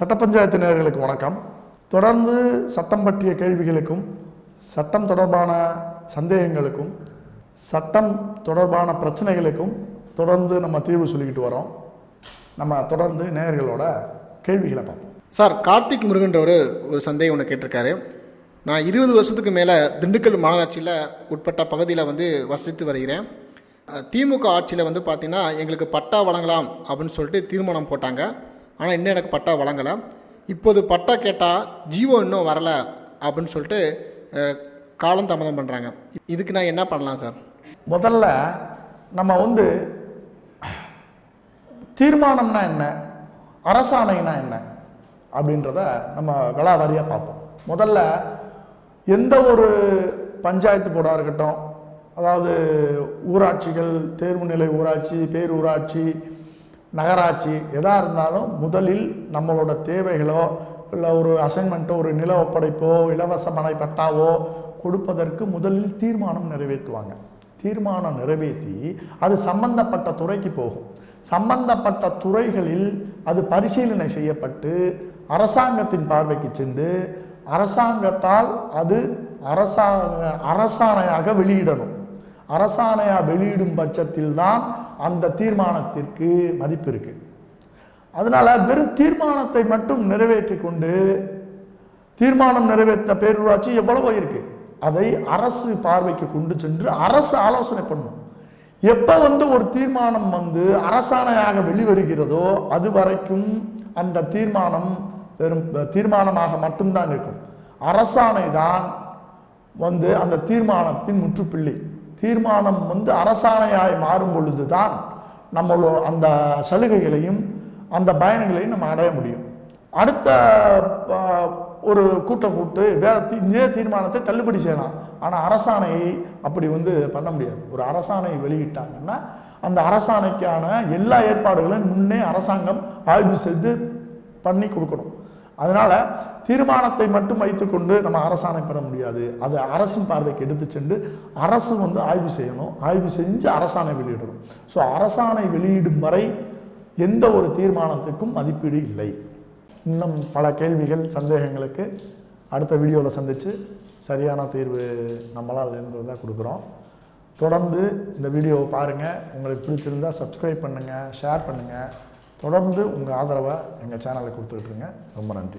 சட்ட பஞ்சாயத்தினர்களுக்கு வணக்கம். தொடர்ந்து சட்டம் பற்றிய கேள்விகளுக்கும் சட்டம் தொடர்பான சந்தேகங்களுக்கும் சட்டம் தொடர்பான பிரச்சனைகளுக்கும் தொடர்ந்து நம்ம தீர்வு சொல்லிக்கிட்டு வரோம். நம்ம தொடர்ந்து நேயர்களோட கேள்விகளை பார்ப்போம். சார் கார்த்திக் முருகன்றவர் ஒரு சந்தேகம் ஒன்று கேட்டிருக்காரு. நான் இருபது வருஷத்துக்கு மேலே திண்டுக்கல் மாநகராட்சியில் உட்பட்ட பகுதியில் வந்து வசித்து வருகிறேன். திமுக ஆட்சியில் வந்து பார்த்திங்கன்னா எங்களுக்கு பட்டா வழங்கலாம் அப்படின்னு சொல்லிட்டு தீர்மானம் போட்டாங்க. ஆனால் இன்னும் எனக்கு பட்டா வழங்கலை. இப்போது பட்டா கேட்டால் ஜீவோ இன்னும் வரலை அப்படின்னு சொல்லிட்டு காலம் தாமதம் பண்ணுறாங்க இதுக்கு நான் என்ன பண்ணலாம் சார்? முதல்ல நம்ம வந்து தீர்மானம்னா என்ன? அரசாணைனா என்ன? அப்படின்றத நம்ம விளாவாரியாக பார்ப்போம். முதல்ல எந்த ஒரு பஞ்சாயத்து போர்டாக இருக்கட்டும் அதாவது ஊராட்சிகள் தேர்வு நிலை ஊராட்சி பேரூராட்சி நகராட்சி எதாக இருந்தாலும் முதலில் நம்மளோட தேவைகளோ இல்லை ஒரு அசைன்மெண்ட்டோ ஒரு நில ஒப்படைப்போ இலவச மனை பட்டாவோ கொடுப்பதற்கு முதலில் தீர்மானம் நிறைவேற்றுவாங்க. தீர்மானம் நிறைவேற்றி அது சம்பந்தப்பட்ட துறைக்கு போகும். சம்பந்தப்பட்ட துறைகளில் அது பரிசீலனை செய்யப்பட்டு அரசாங்கத்தின் பார்வைக்கு சென்று அரசாங்கத்தால் அது அரசாங்க அரசாணையாக வெளியிடணும். அரசாணையாக வெளியிடும் பட்சத்தில் தான் அந்த தீர்மானத்திற்கு மதிப்பு இருக்கு. அதனால வெறும் தீர்மானத்தை மட்டும் நிறைவேற்றி கொண்டு தீர்மானம் நிறைவேற்றின பேரூராட்சி எவ்வளவோ இருக்கு. அதை அரசு பார்வைக்கு கொண்டு சென்று அரசு ஆலோசனை பண்ணும். எப்ப வந்து ஒரு தீர்மானம் வந்து அரசாணையாக வெளிவருகிறதோ அது வரைக்கும் அந்த தீர்மானம் வெறும் தீர்மானமாக மட்டும்தான் இருக்கும். அரசாணை தான் வந்து அந்த தீர்மானத்தின் முற்றுப்புள்ளி. தீர்மானம் வந்து அரசாணையாய் மாறும் பொழுது தான் நம்மளோ அந்த சலுகைகளையும் அந்த பயன்களையும் நம்ம அடைய முடியும். அடுத்த ப- ஒரு கூட்டம் கூட்டு வேற இதே தீர்மானத்தை தள்ளுபடி செய்யலாம். ஆனால் அரசாணையை அப்படி வந்து பண்ண முடியாது. ஒரு அரசாணை வெளியிட்டாங்கன்னா அந்த அரசாணைக்கான எல்லா ஏற்பாடுகளையும் முன்னே அரசாங்கம் ஆய்வு செய்து பண்ணி கொடுக்கணும். அதனால் தீர்மானத்தை மட்டும் வைத்துக்கொண்டு நம்ம அரசாணை பெற முடியாது. அது அரசின் பார்வைக்கு எடுத்து சென்று அரசு வந்து ஆய்வு செய்யணும். ஆய்வு செஞ்சு அரசாணை வெளியிடணும். ஸோ அரசாணை வெளியிடும் வரை எந்த ஒரு தீர்மானத்துக்கும் மதிப்பீடு இல்லை. இன்னும் பல கேள்விகள் சந்தேகங்களுக்கு அடுத்த வீடியோவில் சந்தித்து சரியான தீர்வு நம்மளால் என்பதை கொடுக்குறோம். தொடர்ந்து இந்த வீடியோவை பாருங்கள் உங்களுக்கு பிடிச்சிருந்தால் சப்ஸ்கிரைப் பண்ணுங்கள் ஷேர் பண்ணுங்கள் தொடர்ந்து உங்கள் ஆதரவை எங்கள் சேனலுக்கு கொடுத்துக்கிட்டுருங்க ரொம்ப நன்றி.